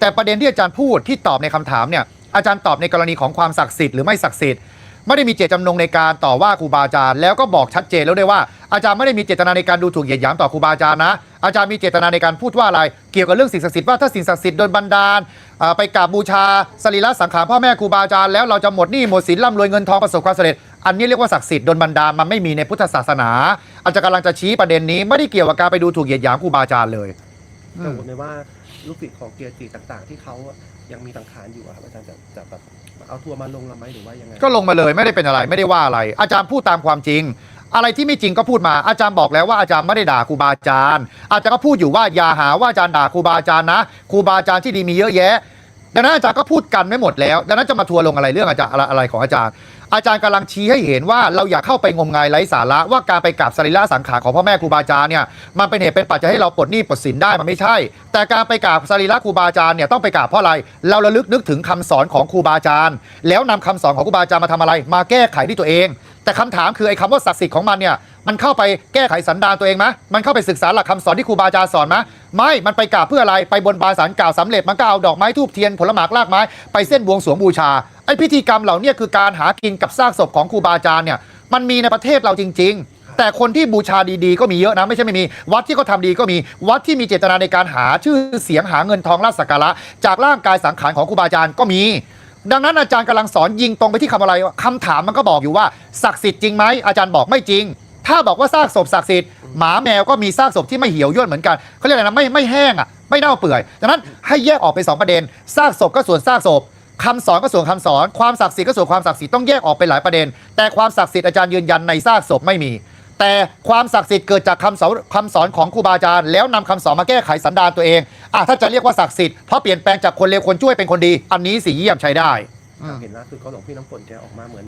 แต่ประเด็นที่อาจารย์พูดที่ตอบในคำถามเนี่ยอาจารย์ตอบในกรณีของความศักดิ์สิทธิ์หรือไม่ศักดิ์สิทธิ์ไม่ได้มีเจตจำนงในการต่อว่าครูบาอาจารย์แล้วก็บอกชัดเจนแล้วด้วยว่าอาจารย์ไม่ได้มีเจตนาในการดูถูกเหยียดหยามต่อครูบาอาจารย์นะอาจารย์มีเจตนาในการพูดว่าอะไร เกี่ยวกับเรื่องสิ่งศักดิ์สิทธิ์ว่าถ้าสิ่งศักดิ์สิทธิ์โดนบันดาลไปกราบบูชาสรีระสังขารพ่อแม่ครูบาอาจารย์แล้วเราจะหมดหนี้หมดสินร่ำรวยเงินทองประสบความสำเร็จอันนี้เรียกว่าศักดิ์สิทธิ์โดนบันดาลมันไม่มีในพุทธศาสนาอาจารย์กำลังจะชี้ประเด็นนี้ไม่ได้เกี่ยวกับการไปดูถูกเหยียดหยามครูบาอาจารย์เลย กังวลไหมว่าลูกศิษย์ของเกียรติต่าง ๆ ที่เขายังมีสังขารอยู่อะครับอาจารย์จะจะแบบเอาทัวร์มาลงเราไหมหรือว่ายังไงก็ลงมาเลยไม่ได้เป็นอะไรไม่ได้ว่าอะไร อาจารย์พูดตามความจริง อะไรที่ไม่จริงก็พูดมาอาจารย์บอกแล้วว่าอาจารย์ไม่ได้ด่าครูบาอาจารย์ อาจารย์ก็พูดอยู่ว่าอย่าหาว่าอาจารย์ด่าครูบาอาจารย์นะครูบาอาจารย์ที่ดีมีเยอะแยะดังนั้นอาจารย์ก็พูดกันไม่หมดแล้ว ดังนั้นจะมาทัวร์ลงอะไรเรื่องอาจารย์อะไรอะไรของอาจารย์ อาจารย์กำลังชี้ให้เห็นว่าเราอย่าเข้าไปงมงายไร้สาระว่าการไปกราบสรีระสังขารของพ่อแม่ครูบาอาจารย์เนี่ยมันเป็นเหตุเป็นปัจจัยให้เราปลดหนี้ปลดสินได้มันไม่ใช่ แต่การไปกราบสรีระครูบาอาจารย์เนี่ยต้องไปกราบเพราะอะไร เราระลึกนึกถึงคำสอนของครูบาอาจารย์ แล้วนำคำสอนของครูบาอาจารย์มาทำอะไร มาแก้ไขที่ตัวเอง แต่คำถามคือไอ้คำว่าศักดิ์สิทธิ์ของมันเนี่ย มันเข้าไปแก้ไขสันดานตัวเองไหมมันเข้าไปศึกษาหลักคำสอนที่ครูบาอาจารย์สอนไหมไม่ มันไปกราบเพื่ออะไร ไปบนบานสารกล่าวสำเร็จ มันก็เอาดอกไม้ทูบเทียนผลหมากลากไม้ ไปเส้นบวงสรวงบูชา ไอ้พิธีกรรมเหล่านี้คือการหากินกับซากศพของครูบาอาจารย์เนี่ย มันมีในประเทศเราจริง ๆแต่คนที่บูชาดีๆ ก็มีเยอะนะ ไม่ใช่ไม่มี วัดที่เขาทำดีก็มีวัดที่มีเจตนาในการหาชื่อเสียงหาเงินทองราชสักการะ จากร่างกายสังขารของครูบาอาจารย์ก็มี ดังนั้นอาจารย์กำลังสอนยิงตรงไปที่คำอะไรวะคำถามมันก็บอกอยู่ว่าศักดิ์สิทธิ์จริงไหมอาจารย์บอกไม่จริง ถ้าบอกว่าซากศพศักดิ์สิทธิ์หมาแมวก็มีซากศพที่ไม่เหี่ยวย่นเหมือนกันเขาเรียกอะไรนะไม่ไม่แห้งอะไม่เน่าเปื่อยดังนั้นให้แยกออกเป็นสองประเด็นซากศพก็ส่วนซากศพคำสอนก็ส่วนคำสอน ความศักดิ์สิทธิ์ก็ส่วนความศักดิ์สิทธิ์ต้องแยกออกเป็นหลายประเด็น แต่ความศักดิ์สิทธิ์อาจารย์ยืนยันในซากศพไม่มี แต่ความศักดิ์สิทธิ์เกิดจากคำสอนคำสอนของครูบาอาจารย์ แล้วนำคำสอนมาแก้ไขสันดานตัวเองอะถ้าจะเรียกว่าศักดิ์สิทธิ์เพราะเปลี่ยนแปลงจากคนเลวคนช่วยเป็นคนดี อันนี้สีเยี่ยมใช้ได้ เห็นล่าสุดเขาหลวงพี่น้ำฝนแกออกมาเหมือน